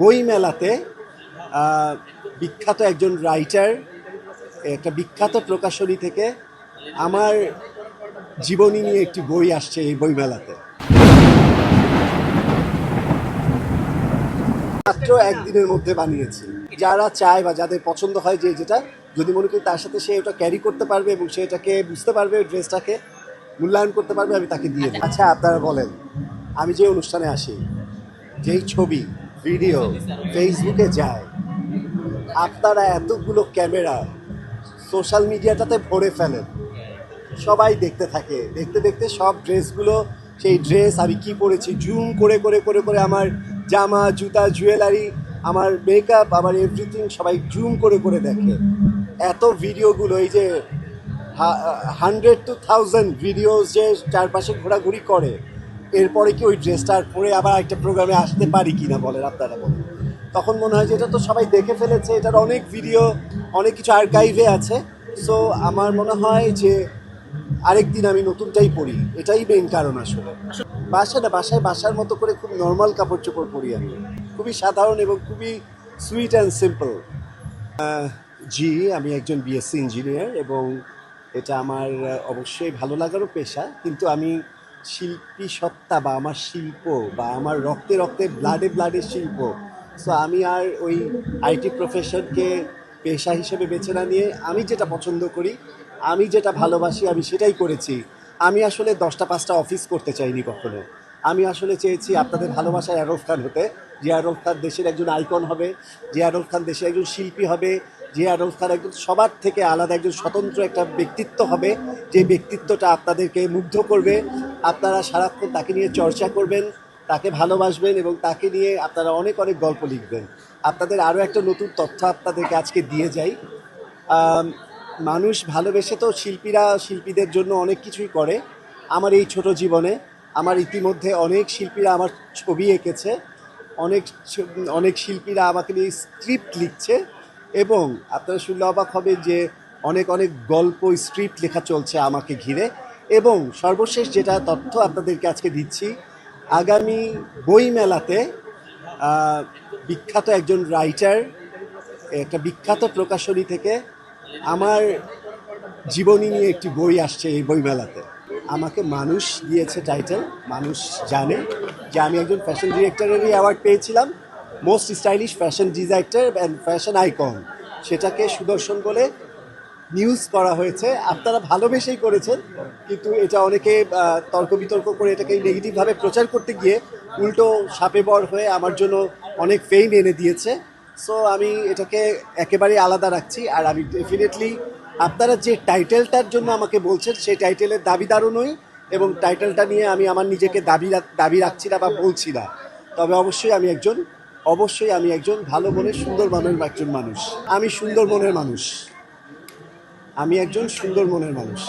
বই মেলাতে বিখ্যাত একজন রাইটার একটা বিখ্যাত প্রকাশনী থেকে আমার জীবনী নিয়ে একটি বই আসছে এই বই মেলাতে মাত্র একদিনের মধ্যে বানিয়েছি। যারা চায় বা যাদের পছন্দ হয় যে যেটা, যদি মনে করি তার সাথে সে ওটা ক্যারি করতে পারবে এবং সে এটাকে বুঝতে পারবে, ড্রেসটাকে মূল্যায়ন করতে পারবে, আমি তাকে দিয়ে আচ্ছা আপনারা বলেন, আমি যে অনুষ্ঠানে আসি, যেই ছবি ভিডিও ফেসবুকে যায়, আপনারা এতগুলো ক্যামেরা সোশ্যাল মিডিয়াটাতে ভরে ফেলেন। সবাই দেখতে থাকে, দেখতে দেখতে সব ড্রেসগুলো, সেই ড্রেস আমি কি পরেছি, জুম করে করে করে করে আমার জামা, জুতা, জুয়েলারি, আমার মেকআপ আমার এভরিথিং সবাই জুম করে করে দেখে। এত ভিডিওগুলো, এই যে হান্ড্রেড টু থাউজেন্ড ভিডিওস যে চারপাশে ঘোরাঘুরি করে। এরপরে কি ওই ড্রেসটা আর পরে আবার একটা প্রোগ্রামে আসতে পারি কি না বলেন আপনারা বলেন। তখন মনে হয় যে এটা তো সবাই দেখে ফেলেছে, এটার অনেক ভিডিও অনেক কিছু আর্কাইভে আছে। সো আমার মনে হয় যে আরেকদিন আমি নতুনটাই পরি, এটাই মেইন কারণ আসলে। বাসা না বাসায় বাসার মতো করে খুব নর্মাল কাপড় চোপড় পরি আমি। খুবই সাধারণ এবং খুবই সুইট অ্যান্ড সিম্পল জি, আমি একজন বিএসসি ইঞ্জিনিয়ার এবং এটা আমার অবশ্যই ভালো লাগারও পেশা, কিন্তু আমি শিল্পী সত্তা বা আমার শিল্প বা আমার রক্তে রক্তে ব্লাডে ব্লাডে শিল্প। সো আমি আর ওই আইটি প্রফেশনকে পেশা হিসেবে বেছে না নিয়ে আমি যেটা পছন্দ করি, আমি যেটা ভালোবাসি, আমি সেটাই করেছি। আমি আসলে দশটা পাঁচটা অফিস করতে চাইনি কখনো। আমি আসলে চেয়েছি আপনাদের ভালোবাসায় আরফ খান হতে। যে আরফ খান দেশের একজন আইকন হবে, যে আরফ খান দেশের একজন শিল্পী হবে, যে আরফ খান একজন সবার থেকে আলাদা একজন স্বতন্ত্র একটা ব্যক্তিত্ব হবে, যে ব্যক্তিত্বটা আপনাদেরকে মুগ্ধ করবে আপনারা সারাক্ষণ তাকে নিয়ে চর্চা করবেন, তাকে ভালোবাসবেন এবং তাকে নিয়ে আপনারা অনেক অনেক গল্প লিখবেন। আপনাদের আরও একটা নতুন তথ্য আপনাদেরকে আজকে দিয়ে যাই। মানুষ ভালোবেসে তো শিল্পীরা শিল্পীদের জন্য অনেক কিছুই করে। আমার এই ছোট জীবনে, আমার ইতিমধ্যে অনেক শিল্পীরা আমার ছবি এঁকেছে। অনেক অনেক শিল্পীরা আমাকে নিয়ে স্ক্রিপ্ট লিখছে এবং আপনারা শুনলে অবাক হবে যে অনেক অনেক গল্প, স্ক্রিপ্ট লেখা চলছে আমাকে ঘিরে। এবং সর্বশেষ যেটা তথ্য আপনাদেরকে আজকে দিচ্ছি, আগামী বই মেলাতে বিখ্যাত একজন রাইটার একটা বিখ্যাত প্রকাশনী থেকে আমার জীবনী নিয়ে একটি বই আসছে এই বই মেলাতে আমাকে মানুষ দিয়েছে টাইটেল মানুষ জানে যে আমি একজন ফ্যাশন ডিরেক্টরেরই অ্যাওয়ার্ড পেয়েছিলাম most stylish fashion designer and fashion icon সেটাকে সুদর্শন বলে নিউজ করা হয়েছে। আপনারা ভালোবেসেই করেছেন, কিন্তু এটা অনেকে তর্ক বিতর্ক করে এটাকে নেগেটিভভাবে প্রচার করতে গিয়ে উল্টো সাপে বর হয়ে আমার জন্য অনেক ফেম এনে দিয়েছে। সো আমি এটাকে একেবারেই আলাদা রাখছি, আর আমি ডেফিনেটলি আপনারা যে টাইটেলটার জন্য আমাকে বলছেন, সেই টাইটেলের দাবিদারও নই এবং টাইটেলটা নিয়ে আমি আমার নিজেকে দাবি দাবি রাখছি না বা বলছি না। তবে অবশ্যই আমি একজন, অবশ্যই আমি একজন ভালো মনের সুন্দর মনের একজন মানুষ। আমি সুন্দর মনের মানুষ। আমি একজন সুন্দর মনের মানুষ।